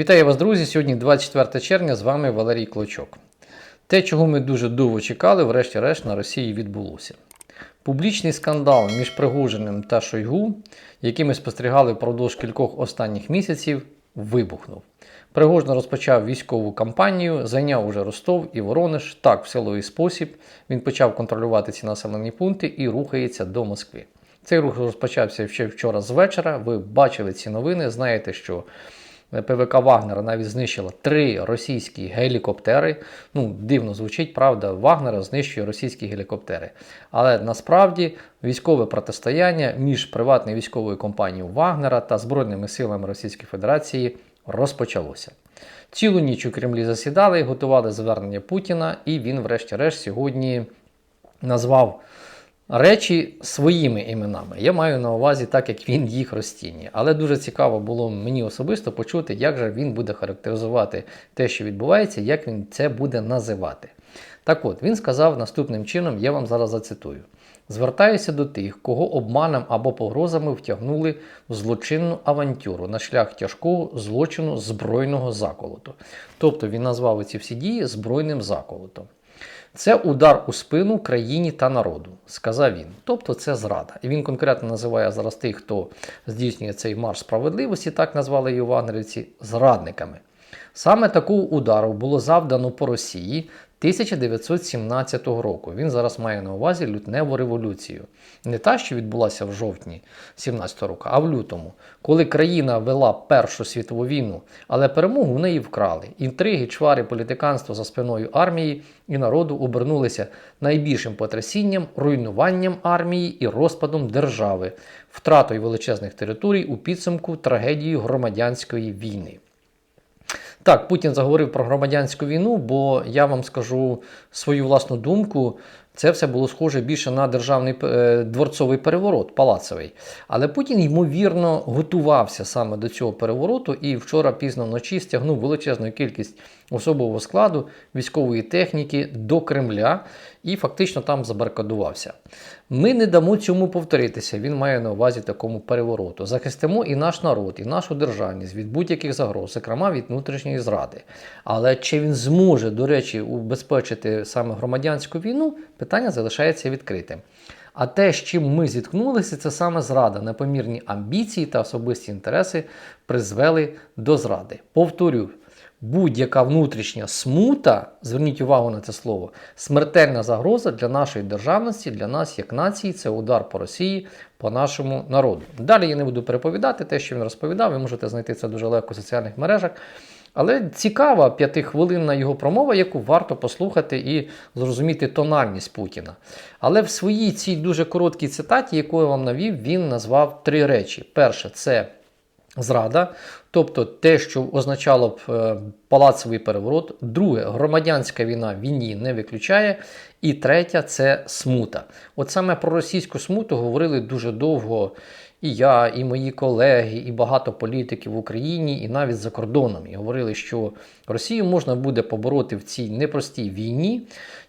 Вітаю вас, друзі! Сьогодні 24 червня, з вами Валерій Клочок. Те, чого ми дуже довго чекали, врешті-решт на Росії відбулося. Публічний скандал між Пригожиним та Шойгу, який ми спостерігали впродовж кількох останніх місяців, вибухнув. Пригожин розпочав військову кампанію, зайняв уже Ростов і Воронеж. Так, в силовий спосіб він почав контролювати ці населені пункти і рухається до Москви. Цей рух розпочався ще вчора з вечора. Ви бачили ці новини. Знаєте, що ПВК Вагнера навіть знищила три російські гелікоптери. Ну, дивно звучить, правда, Вагнера знищує російські гелікоптери. Але насправді військове протистояння між приватною військовою компанією Вагнера та Збройними силами Російської Федерації розпочалося. Цілу ніч у Кремлі засідали, готували звернення Путіна, і він, врешті-решт, сьогодні назвав речі своїми іменами. Я маю на увазі так, як він їх розцінює. Але дуже цікаво було мені особисто почути, як же він буде характеризувати те, що відбувається, як він це буде називати. Так от, він сказав наступним чином, я вам зараз зацитую. Звертаюся до тих, кого обманом або погрозами втягнули в злочинну авантюру на шлях тяжкого злочину збройного заколоту. Тобто він назвав ці всі дії збройним заколотом. Це удар у спину країні та народу, сказав він. Тобто це зрада. І він конкретно називає зараз тих, хто здійснює цей марш справедливості, так назвали його вагнерівці, зрадниками. Саме такого удару було завдано по Росії 1917 року. Він зараз має на увазі лютневу революцію. Не та, що відбулася в жовтні 17 року, а в лютому, коли країна вела Першу світову війну, але перемогу в неї вкрали. Інтриги, чвари, політиканство за спиною армії і народу обернулися найбільшим потрясінням, руйнуванням армії і розпадом держави, втратою величезних територій у підсумку трагедією громадянської війни. Так, Путін заговорив про громадянську війну, бо я вам скажу свою власну думку. Це все було схоже більше на державний е, дворцовий переворот, палацовий. Але Путін, ймовірно, готувався саме до цього перевороту і вчора пізно вночі стягнув величезну кількість особового складу військової техніки до Кремля і фактично там забаркадувався. Ми не дамо цьому повторитися. Він має на увазі такому перевороту. Захистимо і наш народ, і нашу державність від будь-яких загроз, зокрема від внутрішньої зради. Але чи він зможе, до речі, убезпечити саме громадянську війну? Питання залишається відкритим. А те, з чим ми зіткнулися, це саме зрада, непомірні амбіції та особисті інтереси призвели до зради. Повторю, будь-яка внутрішня смута, зверніть увагу на це слово, смертельна загроза для нашої державності, для нас як нації, це удар по Росії, по нашому народу. Далі я не буду переповідати те, що він розповідав, ви можете знайти це дуже легко в соціальних мережах. Але цікава п'ятихвилинна його промова, яку варто послухати і зрозуміти тональність Путіна. Але в своїй цій дуже короткій цитаті, яку я вам навів, він назвав три речі: перше, це зрада, тобто те, що означало б е, палацовий переворот. Друге, громадянська війна війні не виключає. І третя це смута. От саме про російську смуту говорили дуже довго і я, і мої колеги, і багато політиків в Україні, і навіть за кордоном. І говорили, що Росію можна буде побороти в цій непростій війні,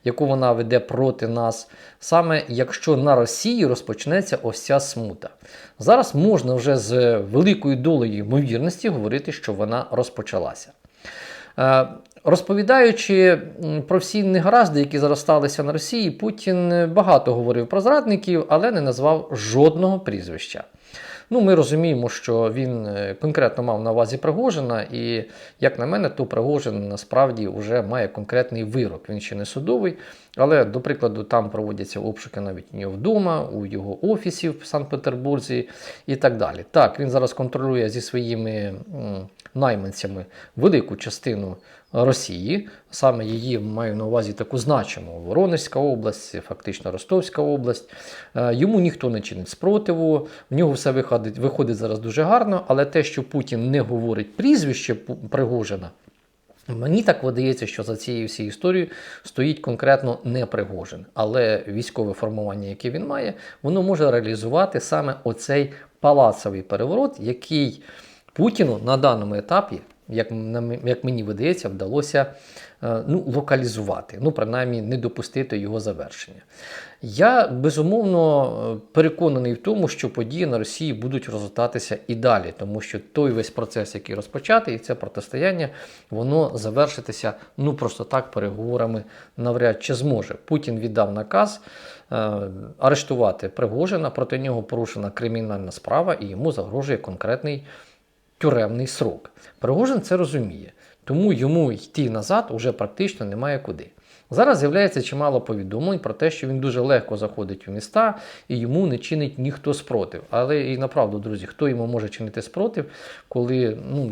яку вона веде проти нас, саме якщо на Росії розпочнеться ось ця смута. Зараз можна вже з великою долею ймовірності говорити, що вона розпочалася. Розповідаючи про всі негаразди, які зараз сталися на Росії, Путін багато говорив про зрадників, але не назвав жодного прізвища. Ну, Ми розуміємо, що він е, конкретно мав на увазі Пригожина, і, як на мене, то Пригожин насправді вже має конкретний вирок. Він ще не судовий, але, до прикладу, там проводяться обшуки навіть у нього вдома, у його офісі в Санкт-Петербурзі і так далі. Так, він зараз контролює зі своїми найманцями велику частину Росії, саме її маю на увазі таку значиму. Воронезька область, фактично Ростовська область. Е, йому ніхто не чинить спротиву, в нього все виходить, виходить зараз дуже гарно, але те, що Путін не говорить прізвище Пригожина, Мені так видається, що за цією всією історією стоїть конкретно не Пригожин, але військове формування, яке він має, воно може реалізувати саме оцей палацовий переворот, який Путіну на даному етапі як, як мені видається, вдалося е, ну, локалізувати, ну, принаймні, не допустити його завершення. Я безумовно е, переконаний в тому, що події на Росії будуть розгортатися і далі, тому що той весь процес, який розпочатий, і це протистояння, воно завершитися ну просто так переговорами навряд чи зможе. Путін віддав наказ е, арештувати Пригожина, проти нього порушена кримінальна справа, і йому загрожує конкретний тюремний срок. Пригожин це розуміє, тому йому йти назад уже практично немає куди. Зараз з'являється чимало повідомлень про те, що він дуже легко заходить у міста і йому не чинить ніхто спротив. Але і направду, друзі, хто йому може чинити спротив, коли ну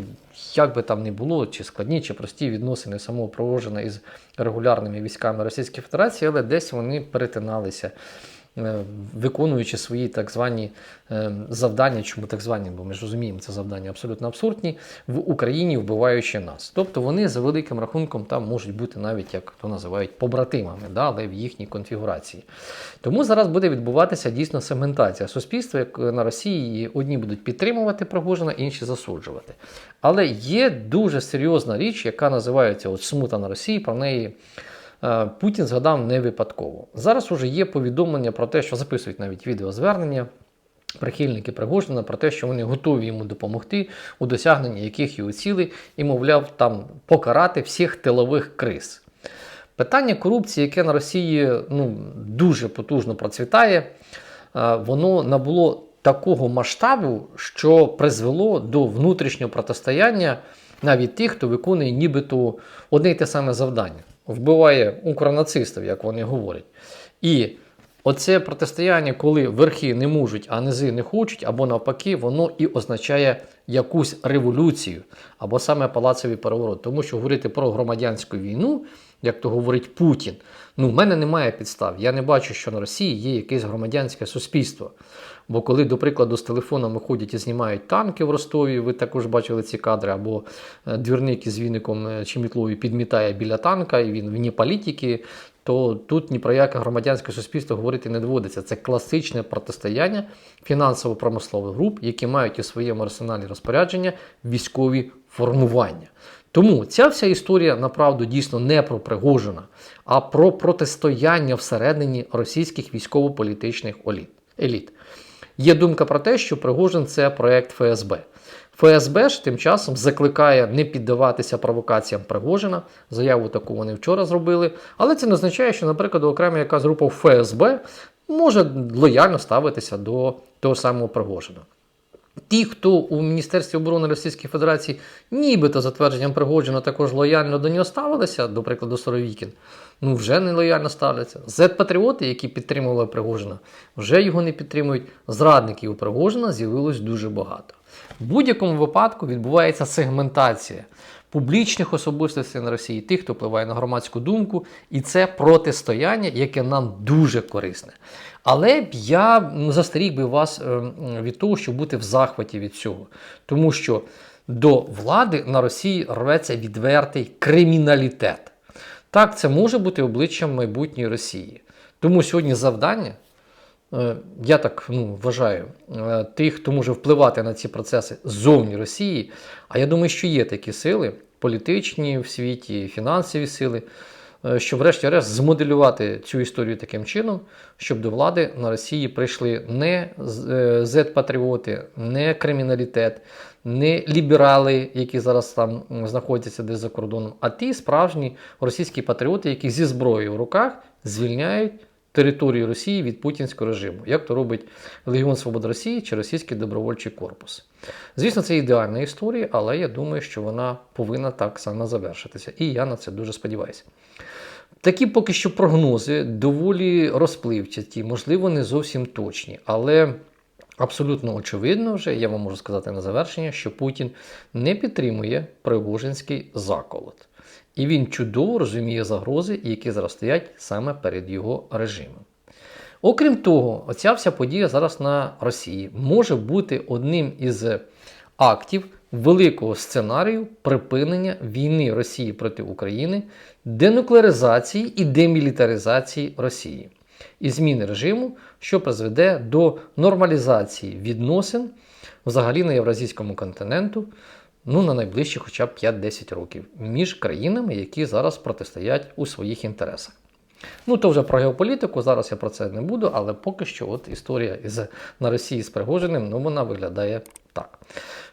як би там не було, чи складні, чи прості відносини самого Пригожина із регулярними військами Російської Федерації, але десь вони перетиналися. Е, Виконуючи свої так звані е, завдання, чому так звані, бо ми ж розуміємо, це завдання абсолютно абсурдні, в Україні вбиваючи нас. Тобто вони за великим рахунком там можуть бути навіть, як то називають, побратимами, да, але в їхній конфігурації. Тому зараз буде відбуватися дійсно сегментація суспільства, як на Росії одні будуть підтримувати Пригожина, інші засуджувати. Але є дуже серйозна річ, яка називається от смута на Росії. Про неї Путін згадав не випадково. Зараз уже є повідомлення про те, що записують навіть відеозвернення. Прихильники Пригожина про те, що вони готові йому допомогти у досягненні яких його цілей, і, мовляв, там покарати всіх тилових криз. Питання корупції, яке на Росії ну, дуже потужно процвітає, е, воно набуло такого масштабу, що призвело до внутрішнього протистояння навіть тих, хто виконує нібито одне й те саме завдання. Вбиває укронацистів, як вони говорять. І оце протистояння, коли верхи не можуть, а низи не хочуть, або навпаки, воно і означає якусь революцію, або саме палацовий переворот. Тому що говорити про громадянську війну, як то говорить Путін, ну в мене немає підстав. Я не бачу, що на Росії є якесь громадянське суспільство. Бо коли, до прикладу, з телефонами ходять і знімають танки в Ростові, ви також бачили ці кадри, або е, двірник із віником е, чи мітлою підмітає біля танка, і він вні політики, то тут ні про яке громадянське суспільство говорити не доводиться. Це класичне протистояння фінансово-промислових груп, які мають у своєму арсеналі розпорядження військові формування. Тому ця вся історія направду дійсно не про Пригожина, а про протистояння всередині російських військово-політичних еліт. Є думка про те, що Пригожин це проект ФСБ. ФСБ ж тим часом закликає не піддаватися провокаціям Пригожина. Заяву таку вони вчора зробили. Але це не означає, що, наприклад, окрема якась група ФСБ може лояльно ставитися до того самого Пригожина. Ті, хто у Міністерстві оборони Російської Федерації, нібито за твердженням Пригожина, також лояльно до нього ставилися, до прикладу, Соровікін, ну вже не лояльно ставляться. Зет-патріоти, які підтримували Пригожина, вже його не підтримують. Зрадників Пригожина з'явилось дуже багато. В будь-якому випадку відбувається сегментація публічних особистостей на Росії, тих, хто впливає на громадську думку, і це протистояння, яке нам дуже корисне. Але я ну, застеріг би вас е, від того, щоб бути в захваті від цього. Тому що до влади на Росії рветься відвертий криміналітет. Так, це може бути обличчям майбутньої Росії. Тому сьогодні завдання, я так ну, вважаю, е, тих, хто може впливати на ці процеси ззовні Росії, а я думаю, що є такі сили, політичні в світі, фінансові сили, е, щоб врешті-решт змоделювати цю історію таким чином, щоб до влади на Росії прийшли не е, зет-патріоти, не криміналітет, не ліберали, які зараз там знаходяться десь за кордоном, а ті справжні російські патріоти, які зі зброєю в руках звільняють територію Росії від путінського режиму, як то робить Легіон Свободи Росії чи Російський добровольчий корпус. Звісно, це ідеальна історія, але я думаю, що вона повинна так само завершитися. І я на це дуже сподіваюся. Такі поки що прогнози доволі розпливчаті, можливо, не зовсім точні, але абсолютно очевидно вже, я вам можу сказати на завершення, що Путін не підтримує Пригожинський заколот. І він чудово розуміє загрози, які зараз стоять саме перед його режимом. Окрім того, оця вся подія зараз на Росії може бути одним із актів великого сценарію припинення війни Росії проти України, денуклеаризації і демілітаризації Росії і зміни режиму, що призведе до нормалізації відносин взагалі на євразійському континенту, ну, на найближчі хоча б 5-10 років між країнами, які зараз протистоять у своїх інтересах. Ну, то вже про геополітику, зараз я про це не буду, але поки що от історія із, на Росії з Пригожиним, ну, вона виглядає так.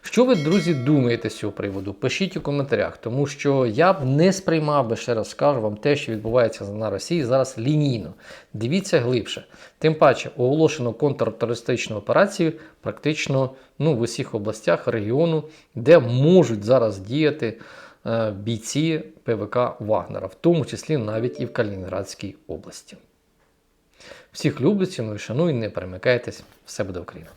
Що ви, друзі, думаєте з цього приводу? Пишіть у коментарях, тому що я б не сприймав би, ще раз скажу вам, те, що відбувається на Росії зараз лінійно. Дивіться глибше. Тим паче, оголошено контртерористичну операцію практично ну, в усіх областях регіону, де можуть зараз діяти бійці ПВК Вагнера, в тому числі навіть і в Калінінградській області. Всіх люблю, ціную, шаную, не перемикайтесь, все буде Україна.